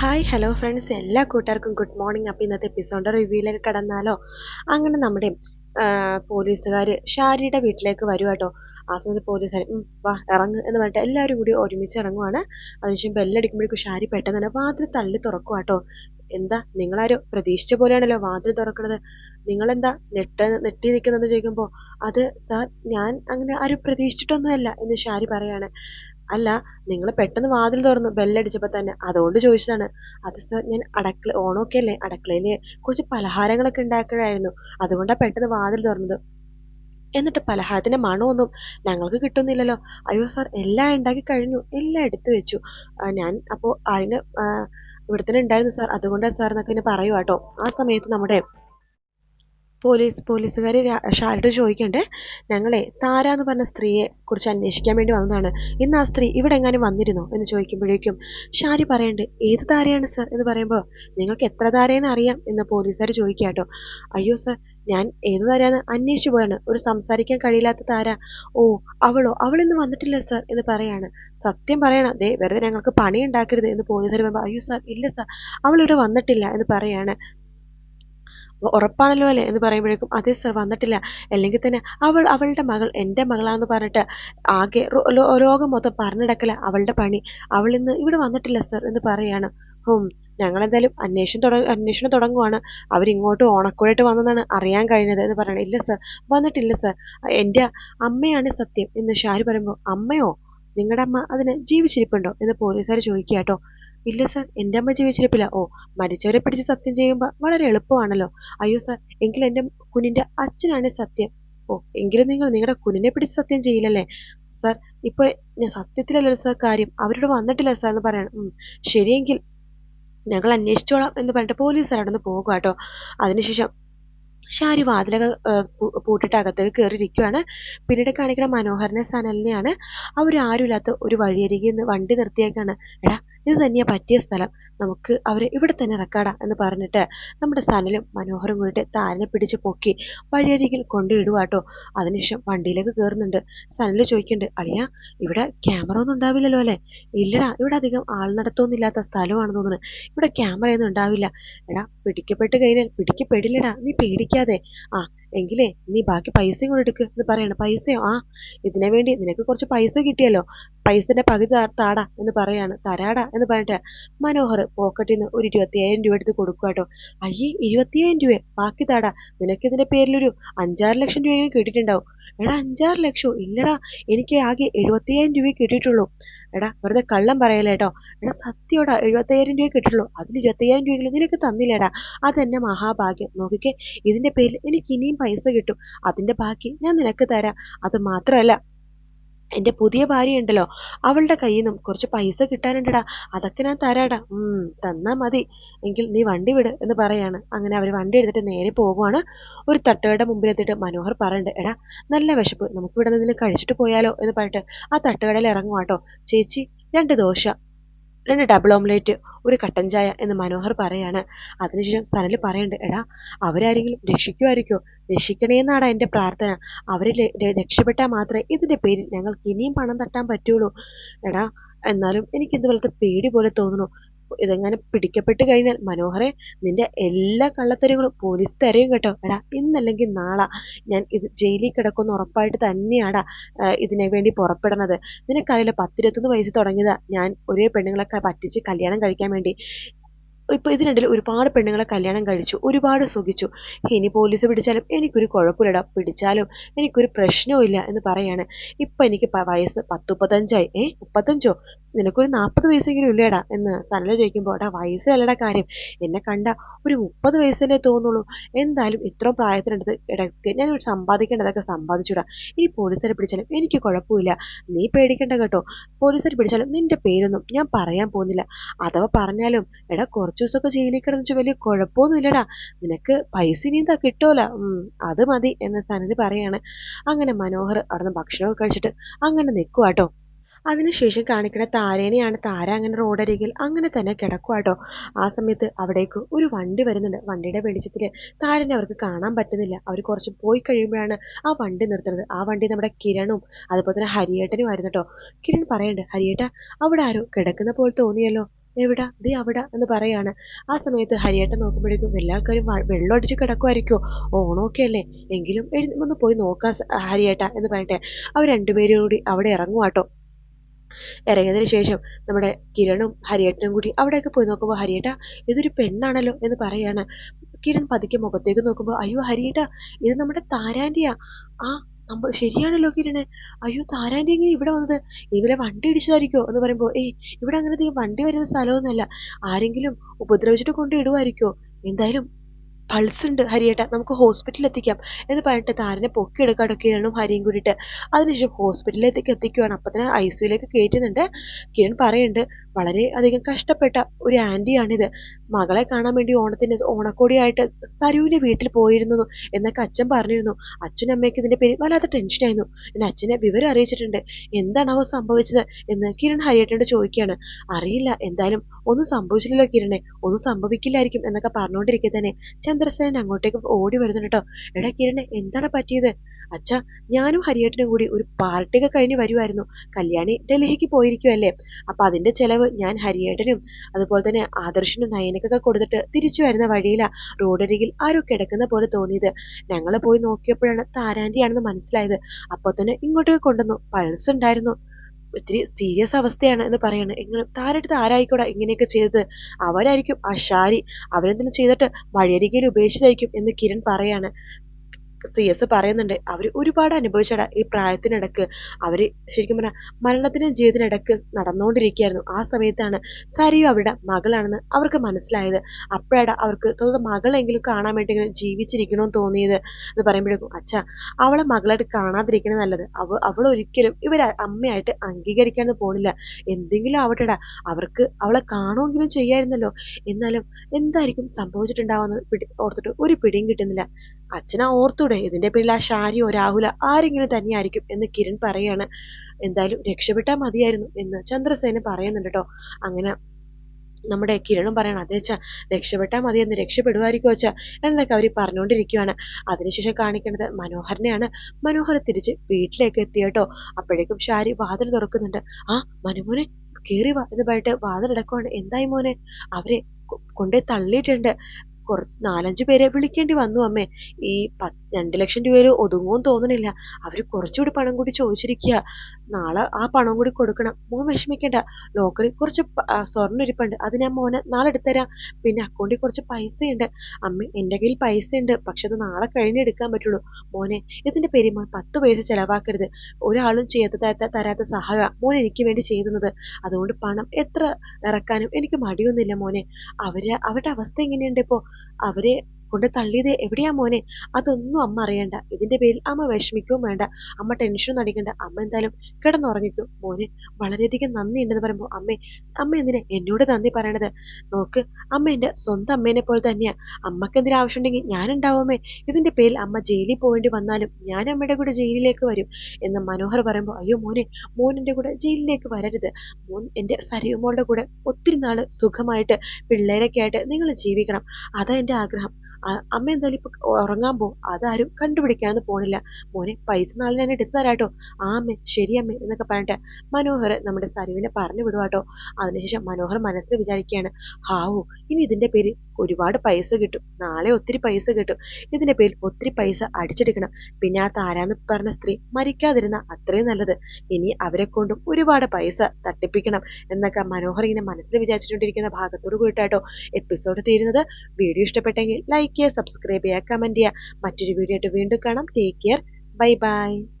Hi hello friends എല്ലാ കൂട്ടുകാർക്കും good morning അപ്പോൾ ഇന്നത്തെ എപ്പിസോഡിന്റെ റിവ്യൂയിലേക്ക് കടന്നാലോ? അങ്ങനെ നമ്മുടെ പോലീസുകാർ ഷാരിയുടെ വീട്ടിലേക്ക് വരും കേട്ടോ. ആ സമയത്ത് പോലീസുകാർ വാ ഇറങ്ങ് എന്ന് പറഞ്ഞിട്ട് എല്ലാവരും കൂടി ഒരുമിച്ച് ഇറങ്ങുവാണ്. അതിനുശേഷം ബെല്ലടിക്കുമ്പോഴേക്കും ഷാരി പെട്ടെന്ന് തന്നെ വാതിൽ തള്ളി തുറക്കും കേട്ടോ. എന്താ നിങ്ങളാരും പ്രതീക്ഷിച്ച പോലെയാണല്ലോ വാതിൽ തുറക്കുന്നത് നിങ്ങളെന്താ നെട്ട നെട്ടി നിൽക്കുന്നത് ചോദിക്കുമ്പോൾ അത് സാർ ഞാൻ അങ്ങനെ ആരും പ്രതീക്ഷിച്ചിട്ടൊന്നുമല്ല എന്ന് ഷാരി പറയാണ്. അല്ല നിങ്ങൾ പെട്ടെന്ന് വാതിൽ തുറന്നു ബെല്ലടിച്ചപ്പോൾ തന്നെ. അതുകൊണ്ട് ചോദിച്ചതാണ് അത് സാർ ഞാൻ അടക്കള ഓണമൊക്കെ അല്ലേ അടുക്കളയിൽ കുറച്ച് പലഹാരങ്ങളൊക്കെ ഉണ്ടാക്കണമായിരുന്നു അതുകൊണ്ടാണ് പെട്ടെന്ന് വാതിൽ തുറന്നത്. എന്നിട്ട് പലഹാരത്തിന്റെ മണമൊന്നും ഞങ്ങൾക്ക് കിട്ടുന്നില്ലല്ലോ. അയ്യോ സാർ എല്ലാം ഉണ്ടാക്കി കഴിഞ്ഞു. എല്ലാം എടുത്തു വെച്ചു. ഞാൻ അപ്പോൾ അതിന് ഇവിടെ തന്നെ ഉണ്ടായിരുന്നു സാർ അതുകൊണ്ടാണ് സാർ എന്നൊക്കെ ഇങ്ങനെ ആ സമയത്ത് നമ്മുടെ പോലീസ് പോലീസുകാർ ഷാരോട് ചോദിക്കണ്ടേ ഞങ്ങളെ താര എന്ന് പറഞ്ഞ സ്ത്രീയെ കുറിച്ച് അന്വേഷിക്കാൻ വേണ്ടി വന്നതാണ്. ഇന്ന് ആ സ്ത്രീ ഇവിടെ എങ്ങാനും വന്നിരുന്നോ? എന്ന് ചോദിക്കുമ്പോഴേക്കും ഷാരി പറയണ്ട് ഏത് താരയാണ് സർ? എന്ന് പറയുമ്പോൾ നിങ്ങൾക്ക് എത്ര താരയെന്ന് അറിയാം എന്ന് പോലീസുകാർ ചോദിക്കുക കേട്ടോ. അയ്യോ സർ ഞാൻ ഏത് താരാന്ന് അന്വേഷിച്ചു പോയാണ്. ഒരു സംസാരിക്കാൻ കഴിയില്ലാത്ത താര. ഓ അവളോ? അവൾ ഇന്ന് വന്നിട്ടില്ല സർ എന്ന് പറയാണ്. സത്യം പറയണം. ദേ വെറുതെ ഞങ്ങൾക്ക് പണി ഉണ്ടാക്കരുത് എന്ന് പോലീസുകാർ പറയുമ്പോൾ അയ്യോ സർ ഇല്ല സർ അവളിവിടെ വന്നിട്ടില്ല എന്ന് പറയാണ്. ഉറപ്പാണല്ലോ അല്ലേ എന്ന് പറയുമ്പോഴേക്കും അതേ സർ വന്നിട്ടില്ല. അല്ലെങ്കിൽ തന്നെ അവൾ അവളുടെ മകൾ എന്റെ മകളാന്ന് പറഞ്ഞിട്ട് ആകെ രോഗം മൊത്തം പറഞ്ഞിടക്കല അവളുടെ പണി. അവൾ ഇന്ന് ഇവിടെ വന്നിട്ടില്ല സർ എന്ന് പറയാണ്. ഹും ഞങ്ങളെന്തായാലും അന്വേഷണം തുട അന്വേഷണം തുടങ്ങുവാണ്. അവരിങ്ങോട്ട് ഓണക്കുഴയിട്ട് വന്നതാണ് അറിയാൻ കഴിഞ്ഞത് എന്ന് പറയണം. ഇല്ല സർ വന്നിട്ടില്ല സർ എന്റെ അമ്മയാണ് സത്യം എന്ന് ഷാരി പറയുമ്പോൾ അമ്മയോ? നിങ്ങളുടെ അമ്മ അതിന് ജീവിച്ചിരിപ്പുണ്ടോ? എന്ന് പോലീസുകാർ ചോദിക്കുക കേട്ടോ ഇല്ല സർ എന്റെ അമ്മ ജീവിച്ചിരിപ്പില്ല. ഓ മരിച്ചവരെ പിടിച്ച് സത്യം ചെയ്യുമ്പോൾ വളരെ എളുപ്പമാണല്ലോ. അയ്യോ സർ എങ്കിൽ എന്റെ കുഞ്ഞിന്റെ അച്ഛനാണ് സത്യം. ഓ എങ്കിലും നിങ്ങൾ നിങ്ങളുടെ കുഞ്ഞിനെ പിടിച്ച് സത്യം ചെയ്യില്ലല്ലേ? സർ ഇപ്പൊ ഞാൻ സത്യത്തിലല്ലോ സർ കാര്യം. അവരോട് വന്നിട്ടില്ല സർ എന്ന് പറയണം ശരിയെങ്കിൽ ഞങ്ങൾ അന്വേഷിച്ചോളാം എന്ന് പറഞ്ഞിട്ട് പോലീസ് അവിടെ പോകുക കേട്ടോ അതിനുശേഷം ഷാരി വാതിലൊക്കെ പൂട്ടിട്ട് അകത്തേക്ക് കയറിയിരിക്കുകയാണ് പിന്നീട് കാണിക്കുന്ന മനോഹരനെ സനലിനെയാണ് അവരാരുമില്ലാത്ത ഒരു വഴിയരികിൽ നിന്ന് വണ്ടി നിർത്തിയേക്കാണ്. എടാ ഇത് തന്നെയാ പറ്റിയ സ്ഥലം. നമുക്ക് അവരെ ഇവിടെ തന്നെ ഇറക്കാടാ എന്ന് പറഞ്ഞിട്ട് നമ്മുടെ സനലും മനോഹരും കൂടിയിട്ട് താരനെ പിടിച്ച് പൊക്കി വഴിയരികിൽ കൊണ്ടുവിടുക കേട്ടോ അതിനുശേഷം വണ്ടിയിലേക്ക് കയറുന്നുണ്ട് സനൽ ചോദിക്കുന്നുണ്ട് അളിയ ഇവിടെ ക്യാമറ ഒന്നും ഉണ്ടാവില്ലല്ലോ അല്ലേ? ഇല്ലടാ ഇവിടെ അധികം ആൾ നടത്തൊന്നുമില്ലാത്ത സ്ഥലമാണെന്ന് തോന്നുന്നത് ഇവിടെ ക്യാമറയൊന്നും ഉണ്ടാവില്ല. എടാ പിടിക്കപ്പെട്ട് കഴിഞ്ഞാൽ പിടിക്കപ്പെടില്ലടാ. നീ പേടിക്കാതെ. ആ എങ്കിലേ നീ ബാക്കി പൈസയും കൂടെ എടുക്ക് എന്ന് പറയാണ്. പൈസയോ? ആ ഇതിനു വേണ്ടി നിനക്ക് കുറച്ച് പൈസ കിട്ടിയല്ലോ. പൈസന്റെ പകുതി താടാ എന്ന് പറയാണ്. തരാടാ എന്ന് പറഞ്ഞിട്ട് മനോഹർ പോക്കറ്റിൽ നിന്ന് ഒരു ഇരുപത്തിയായിരം രൂപ എടുത്ത് കൊടുക്കുക കേട്ടോ. അയ്യേ ഇരുപത്തിയായിരം രൂപ ബാക്കി താടാ നിനക്ക് ഇതിന്റെ പേരിലൊരു അഞ്ചാറ് ലക്ഷം രൂപയെങ്കിലും കിട്ടിയിട്ടുണ്ടാവും. എടാ അഞ്ചാറ് ലക്ഷോ? ഇല്ലടാ എനിക്ക് ആകെ എഴുപത്തിയായിരം രൂപയെ കിട്ടിയിട്ടുള്ളൂ. എടാ വെറുതെ കള്ളം പറയല്ലേ കേട്ടോ. എടാ സത്യോടാ എഴുപത്തയ്യായിരം രൂപ കിട്ടുള്ളൂ അതിൽ ഇരുപത്തയ്യായിരം രൂപ നിനക്ക് തന്നില്ലേടാ. അതെന്നെ മഹാഭാഗ്യം. നോക്കിക്കേ ഇതിന്റെ പേരിൽ എനിക്ക് ഇനിയും പൈസ കിട്ടും. അതിന്റെ ബാക്കി ഞാൻ നിനക്ക് തരാം. അത് മാത്രമല്ല എന്റെ പുതിയ ഭാര്യ ഉണ്ടല്ലോ അവളുടെ കയ്യിൽ നിന്നും കുറച്ച് പൈസ കിട്ടാനുണ്ടടാ അതൊക്കെ ഞാൻ തരാടാ. തന്നാ മതി. എങ്കിൽ നീ വണ്ടി വിട് എന്ന് പറയാണ്. അങ്ങനെ അവർ വണ്ടി എടുത്തിട്ട് നേരെ പോകുവാണ് ഒരു തട്ടുകടയുടെ മുമ്പിൽ എത്തിയിട്ട് മനോഹർ പറയണ്ട് എടാ നല്ല വിശപ്പ്. നമുക്ക് ഇവിടെ നിന്ന് കഴിച്ചിട്ട് പോയാലോ? എന്ന് പറഞ്ഞിട്ട് ആ തട്ടുകടയിൽ ഇറങ്ങുവാട്ടോ ചേച്ചി രണ്ട് ദോശ രണ്ട് ഡബിൾ ഓംലേറ്റ് ഒരു കട്ടൻ ചായ എന്ന് മനോഹർ പറയാണ്. അതിനുശേഷം സനൽ പറയുന്നുണ്ട് എടാ അവരാരെങ്കിലും രക്ഷിക്കുമായിരിക്കോ രക്ഷിക്കണേന്നാടാ എന്റെ പ്രാർത്ഥന. അവരെ രക്ഷപ്പെട്ടാൽ മാത്രമേ ഇതിന്റെ പേരിൽ ഞങ്ങൾക്ക് ഇനിയും പണം തട്ടാൻ പറ്റുള്ളൂ. എടാ എന്നാലും എനിക്ക് ഇതുപോലത്തെ പേടി പോലെ തോന്നുന്നു. ഇതെങ്ങനെ പിടിക്കപ്പെട്ട് കഴിഞ്ഞാൽ മനോഹരെ നിന്റെ എല്ലാ കള്ളത്തരങ്ങളും പോലീസ് തരയും കേട്ടോ. എടാ ഇന്നല്ലെങ്കിൽ നാളെ ഞാൻ ഇത് ജയിലിൽ കിടക്കുന്ന ഉറപ്പായിട്ട് തന്നെയാടാ ഇതിനെ വേണ്ടി പുറപ്പെടുന്നത്. നിനക്കറിയില്ല പത്തിരുപത്തൊന്ന് വയസ്സ് തുടങ്ങിയതാ ഞാൻ ഒരേ പെണ്ണുങ്ങളെ പറ്റിച്ച് കല്യാണം കഴിക്കാൻ വേണ്ടി. ഇപ്പൊ ഇതിനിടയിൽ ഒരുപാട് പെണ്ണുങ്ങളെ കല്യാണം കഴിച്ചു ഒരുപാട് സുഖിച്ചു. ഇനി പോലീസ് പിടിച്ചാലും എനിക്കൊരു കുഴപ്പമില്ലടാ പിടിച്ചാലും എനിക്കൊരു പ്രശ്നവും ഇല്ല എന്ന് പറയാണ്. ഇപ്പൊ എനിക്ക് വയസ്സ് പത്ത് മുപ്പത്തഞ്ചായി ഏ മുപ്പത്തഞ്ചോ? നിനക്കൊരു നാൽപ്പത് വയസ്സെങ്കിലും ഇല്ലേടാ എന്ന് സനല ചോദിക്കുമ്പോൾ എടാ വയസ്സിലല്ലടാ കാര്യം. എന്നെ കണ്ട ഒരു മുപ്പത് വയസ്സല്ലേ തോന്നുള്ളൂ. എന്തായാലും ഇത്ര പ്രായത്തിനടുത്ത് ഇടയ്ക്ക് ഞാൻ സമ്പാദിക്കേണ്ടതൊക്കെ സമ്പാദിച്ചുടാ. ഇനി പോലീസുകാരെ പിടിച്ചാലും എനിക്ക് കുഴപ്പമില്ല. നീ പേടിക്കണ്ട കേട്ടോ. പോലീസുകാർ പിടിച്ചാലും നിന്റെ പേരൊന്നും ഞാൻ പറയാൻ പോകുന്നില്ല. അഥവാ പറഞ്ഞാലും എടാ കുറച്ച് ദിവസമൊക്കെ ജയിലിൽ കിടന്നു വലിയ കുഴപ്പമൊന്നും ഇല്ലടാ നിനക്ക് പൈസ ഇനി എന്താ കിട്ടുമല്ല അത് മതി എന്ന് സനൽ പറയാണ്. അങ്ങനെ മനോഹർ അവിടുന്ന് ഭക്ഷണമൊക്കെ കഴിച്ചിട്ട് അങ്ങനെ നിൽക്കുവാട്ടോ അതിനുശേഷം കാണിക്കുന്ന താരേനെയാണ് താര അങ്ങനെ റോഡരികിൽ അങ്ങനെ തന്നെ കിടക്കുവാട്ടോ. ആ സമയത്ത് അവിടേക്ക് ഒരു വണ്ടി വരുന്നുണ്ട്. വണ്ടിയുടെ വെളിച്ചത്തിൽ താരനെ അവർക്ക് കാണാൻ പറ്റുന്നില്ല. അവർ കുറച്ച് പോയി കഴിയുമ്പോഴാണ് ആ വണ്ടി നിർത്തുന്നത്. ആ വണ്ടി നമ്മുടെ കിരണും അതുപോലെ തന്നെ ഹരിയേട്ടനും ആയിരുന്നു കേട്ടോ കിരൺ പറയണ്ട് ഹരിയേട്ട അവിടെ ആരോ കിടക്കുന്ന പോലെ തോന്നിയല്ലോ. എവിടാ? ദേ അവിടെ എന്ന് പറയാണ്. ആ സമയത്ത് ഹരിയേട്ടൻ നോക്കുമ്പോഴേക്കും എല്ലാവർക്കും വെള്ളം അടിച്ച് കിടക്കുമായിരിക്കോ ഓണമൊക്കെ അല്ലേ? എങ്കിലും ഒന്ന് പോയി നോക്കാം ഹരിയേട്ട എന്ന് പറഞ്ഞിട്ട് അവർ രണ്ടുപേരും കൂടി അവിടെ ഇറങ്ങുവാട്ടോ. ഇറങ്ങിയതിന് ശേഷം നമ്മുടെ കിരണും ഹരിയേട്ടനും കൂടി അവിടെയൊക്കെ പോയി നോക്കുമ്പോൾ ഹരിയേട്ട ഇതൊരു പെണ്ണാണല്ലോ എന്ന് പറയാണ്. കിരൺ പതുക്കെ മുഖത്തേക്ക് നോക്കുമ്പോൾ അയ്യോ ഹരിയേട്ട ഇത് നമ്മുടെ താരാന്റെയാ ആ നമ്മൾ ശരിയാണല്ലോ കിരണ് അയ്യോ താരാന്റി എങ്ങനെ ഇവിടെ വന്നത്? ഇവരെ വണ്ടി ഇടിച്ചതായിരിക്കോ? എന്ന് പറയുമ്പോൾ ഏയ് ഇവിടെ അങ്ങനെ അധികം വണ്ടി വരുന്ന സ്ഥലമൊന്നുമല്ല. ആരെങ്കിലും ഉപദ്രവിച്ചിട്ട് കൊണ്ട് ഇടുമായിരിക്കോ എന്തായാലും പൾസ് ഉണ്ട് ഹരിയേട്ട. നമുക്ക് ഹോസ്പിറ്റലിൽ എത്തിക്കാം. എന്ന് പറഞ്ഞിട്ട് താരനെ പൊക്കിയെടുക്കാട്ടോ കിരണും ഹരിയും കൂടിയിട്ട്. അതിനുശേഷം ഹോസ്പിറ്റലിലേക്ക് എത്തിക്കുവാണ്. അപ്പം തന്നെ ഐ സിയിലേക്ക് കയറ്റുന്നുണ്ട് കിരൺ പറയുന്നുണ്ട് വളരെ അധികം കഷ്ടപ്പെട്ട ഒരു ആന്റിയാണിത് മകളെ കാണാൻ വേണ്ടി ഓണത്തിന് ഓണക്കോടിയായിട്ട് സരുവിന്റെ വീട്ടിൽ പോയിരുന്നു എന്നൊക്കെ അച്ഛൻ പറഞ്ഞിരുന്നു. അച്ഛനും അമ്മയ്ക്ക് ഇതിന്റെ പേര് വല്ലാത്ത ടെൻഷനായിരുന്നു എന്നെ അച്ഛനെ വിവരം അറിയിച്ചിട്ടുണ്ട്. എന്താണാവോ സംഭവിച്ചത് എന്ന് കിരൺ ഹരിയേട്ടനോട് ചോദിക്കുകയാണ്. അറിയില്ല. എന്തായാലും ഒന്നും സംഭവിച്ചില്ലല്ലോ കിരണെ. ഒന്നും സംഭവിക്കില്ലായിരിക്കും എന്നൊക്കെ പറഞ്ഞുകൊണ്ടിരിക്കെ തന്നെ ചന്ദ്രസേനൻ അങ്ങോട്ടേക്ക് ഓടി വരുന്നുണ്ട് കേട്ടോ എടാ കിരണെ എന്താണ് പറ്റിയത്? അച്ഛാ ഞാനും ഹരിയേട്ടനും കൂടി ഒരു പാർട്ടിയൊക്കെ കഴിഞ്ഞ് വരുമായിരുന്നു കല്യാണി ഡൽഹിക്ക് പോയിരിക്കുമല്ലേ അപ്പൊ അതിന്റെ ചിലവ് ഞാൻ ഹരിയേട്ടനും അതുപോലെ തന്നെ ആദർശനും നയനക്കൊക്കെ കൊടുത്തിട്ട് തിരിച്ചു വരുന്ന വഴിയിലാ റോഡരികിൽ ആരോ കിടക്കുന്ന പോലെ തോന്നിയത്. ഞങ്ങൾ പോയി നോക്കിയപ്പോഴാണ് താരാന്റിയാണെന്ന് മനസ്സിലായത്. അപ്പോൾ തന്നെ ഇങ്ങോട്ടേക്ക് കൊണ്ടുവന്നു. പൾസ് ഉണ്ടായിരുന്നു. ഇത്തിരി സീരിയസ് അവസ്ഥയാണ് എന്ന് പറയുന്നത് ഇങ്ങനെ താരെടുത്ത് ആരായിക്കോടാ ഇങ്ങനെയൊക്കെ ചെയ്തത്? അവരായിരിക്കും ആ ഷാരി അവരെന്തിനും ചെയ്തിട്ട് വഴിയരികയിൽ ഉപേക്ഷിച്ചായിരിക്കും എന്ന് കിരൺ പറയാണ്. സി എസ് പറയുന്നുണ്ട്. അവർ ഒരുപാട് അനുഭവിച്ചടാ ഈ പ്രായത്തിനിടക്ക്. അവർ ശരിക്കും പറഞ്ഞാൽ മരണത്തിനും ജീവിതത്തിനിടക്ക് നടന്നുകൊണ്ടിരിക്കുകയായിരുന്നു ആ സമയത്താണ് സരിയു അവരുടെ മകളാണെന്ന് അവർക്ക് മനസ്സിലായത്. അപ്പോഴാണ് അവർക്ക് തോന്നുന്നത് മകളെങ്കിലും കാണാൻ വേണ്ടി ജീവിച്ചിരിക്കണമെന്ന് തോന്നിയത് എന്ന് പറയുമ്പോഴേക്കും അച്ഛ അവളെ മകളായിട്ട് കാണാതിരിക്കണേ നല്ലത്. അവ അവൾ ഒരിക്കലും ഇവർ അമ്മയായിട്ട് അംഗീകരിക്കാന്ന് പോണില്ല. എന്തെങ്കിലും ആവട്ടെടാ. അവർക്ക് അവളെ കാണുമെങ്കിലും ചെയ്യായിരുന്നല്ലോ. എന്നാലും എന്തായിരിക്കും സംഭവിച്ചിട്ടുണ്ടാവുമെന്ന് പിടി ഓർത്തിട്ട് ഒരു പിടിയും കിട്ടുന്നില്ല. അച്ഛനാ ഓർത്തൂടെ ഇതിന്റെ പേരിൽ ആ ഷാരിയോ രാഹുല ആരെങ്കിലും തന്നെയായിരിക്കും എന്ന് കിരൺ പറയാണ്. എന്തായാലും രക്ഷപ്പെട്ടാൽ മതിയായിരുന്നു എന്ന് ചന്ദ്രസേന പറയുന്നുണ്ട് കേട്ടോ. അങ്ങനെ നമ്മുടെ കിരണും പറയണം അതെ വെച്ചാ രക്ഷപ്പെട്ടാൽ മതി എന്ന് രക്ഷപ്പെടുമായിരിക്കും വെച്ചാ എന്നൊക്കെ അവർ പറഞ്ഞുകൊണ്ടിരിക്കുകയാണ് അതിനുശേഷം കാണിക്കേണ്ടത് മനോഹരനെയാണ്. മനോഹർ തിരിച്ച് വീട്ടിലേക്ക് എത്തി കേട്ടോ. അപ്പോഴേക്കും ഷാരി വാതിൽ തുറക്കുന്നുണ്ട്. ആ മനുമോനെ കേറി വാ എന്ന് പറഞ്ഞിട്ട് വാതിൽ അടക്കമാണ് എന്തായി മോനെ? അവരെ കൊണ്ടേ തള്ളിയിട്ടുണ്ട്. കുറച്ച് നാലഞ്ച് പേരെ വിളിക്കേണ്ടി വന്നു അമ്മേ. ഈ പത്ത് രണ്ട് ലക്ഷം രൂപയിൽ ഒതുങ്ങുമെന്ന് തോന്നണില്ല. അവർ കുറച്ചുകൂടി പണം കൂടി ചോദിച്ചിരിക്കുക നാളെ ആ പണം കൂടി കൊടുക്കണം. മോൻ വിഷമിക്കണ്ട. ലോക്കറിൽ കുറച്ച് സ്വർണ ഇരിപ്പുണ്ട് അത് ഞാൻ മോനെ നാളെ എടുത്തരാം. പിന്നെ അക്കൗണ്ടിൽ കുറച്ച് പൈസയുണ്ട്. അമ്മ എന്റെ കയ്യിൽ പൈസയുണ്ട്. പക്ഷെ അത് നാളെ കഴിഞ്ഞേ എടുക്കാൻ പറ്റുള്ളൂ. മോനെ ഇതിന്റെ പേര് മോൻ പത്ത് പൈസ ചെലവാക്കരുത്. ഒരാളും ചെയ്യാത്ത തരാത്ത- സഹായ. മോൻ എനിക്ക് വേണ്ടി ചെയ്യുന്നത്. അതുകൊണ്ട് പണം എത്ര ഇറക്കാനും എനിക്ക് മടിയൊന്നുമില്ല മോനെ. അവർ അവരുടെ അവസ്ഥ എങ്ങനെയുണ്ട് ഇപ്പോ? അവരെ കൊണ്ട് തള്ളിയത് എവിടെയാ മോനെ? അതൊന്നും അമ്മ അറിയണ്ട. ഇതിന്റെ പേരിൽ അമ്മ വിഷമിക്കുകയും വേണ്ട. അമ്മ ടെൻഷൻ അടിക്കണ്ട അമ്മ എന്തായാലും കിടന്നുറങ്ങിക്കും. മോനെ വളരെയധികം നന്ദി ഉണ്ടെന്ന് പറയുമ്പോൾ അമ്മേ അമ്മ എന്തിനാ എന്നോട് നന്ദി പറയണത്? നോക്ക് അമ്മ എന്റെ സ്വന്തം അമ്മേനെ പോലെ തന്നെയാ. അമ്മയ്ക്ക് എന്തെങ്കിലും ഞാൻ ഉണ്ടാവുമേ ഇതിന്റെ പേരിൽ അമ്മ ജയിലിൽ പോകേണ്ടി വന്നാലും ഞാൻ അമ്മയുടെ കൂടെ ജയിലിലേക്ക് വരും എന്ന് മനോഹർ പറയുമ്പോൾ അയ്യോ മോനെ മോനിന്റെ കൂടെ ജയിലിലേക്ക് വരരുത്. മോൻ എന്റെ സരിയുമോളുടെ കൂടെ ഒത്തിരി നാൾ സുഖമായിട്ട് പിള്ളേരൊക്കെ ആയിട്ട് നിങ്ങൾ ജീവിക്കണം. അതാ എന്റെ ആഗ്രഹം. അമ്മ എന്തായാലും ഇപ്പൊ ഉറങ്ങാൻ പോകും അതാരും കണ്ടുപിടിക്കാനൊന്നും പോണില്ല. മോനെ പൈസ നാളെ ഞാൻ എടുത്തു തരാട്ടോ ആ അമ്മേ ശരി അമ്മേ എന്നൊക്കെ പറഞ്ഞിട്ട് മനോഹർ നമ്മുടെ സരുവിനെ പറഞ്ഞു വിടുവാട്ടോ അതിനുശേഷം മനോഹർ മനസ്സിൽ വിചാരിക്കുകയാണ് ഹാവു ഇനി ഇതിന്റെ പേര് ഒരുപാട് പൈസ കിട്ടും. നാളെ ഒത്തിരി പൈസ കിട്ടും. ഇതിന്റെ പേരിൽ ഒത്തിരി പൈസ അടിച്ചെടുക്കണം. പിന്നെ ആ താരാന്ന് പറഞ്ഞ സ്ത്രീ മരിക്കാതിരുന്ന അത്രയും നല്ലത്. ഇനി അവരെ കൊണ്ടും ഒരുപാട് പൈസ തട്ടിപ്പിക്കണം എന്നൊക്കെ മനോഹർ ഇങ്ങനെ മനസ്സിൽ വിചാരിച്ചുകൊണ്ടിരിക്കുന്ന ഭാഗത്തോട് കൂടിയിട്ടാട്ടോ എപ്പിസോഡ് തീരുന്നത്. വീഡിയോ ഇഷ്ടപ്പെട്ടെങ്കിൽ ലൈക്ക് ചെയ്യുക സബ്സ്ക്രൈബ് ചെയ്യുക കമന്റ് ചെയ്യുക. മറ്റൊരു വീഡിയോ ആയിട്ട് വീണ്ടും കാണാം. Take care bye bye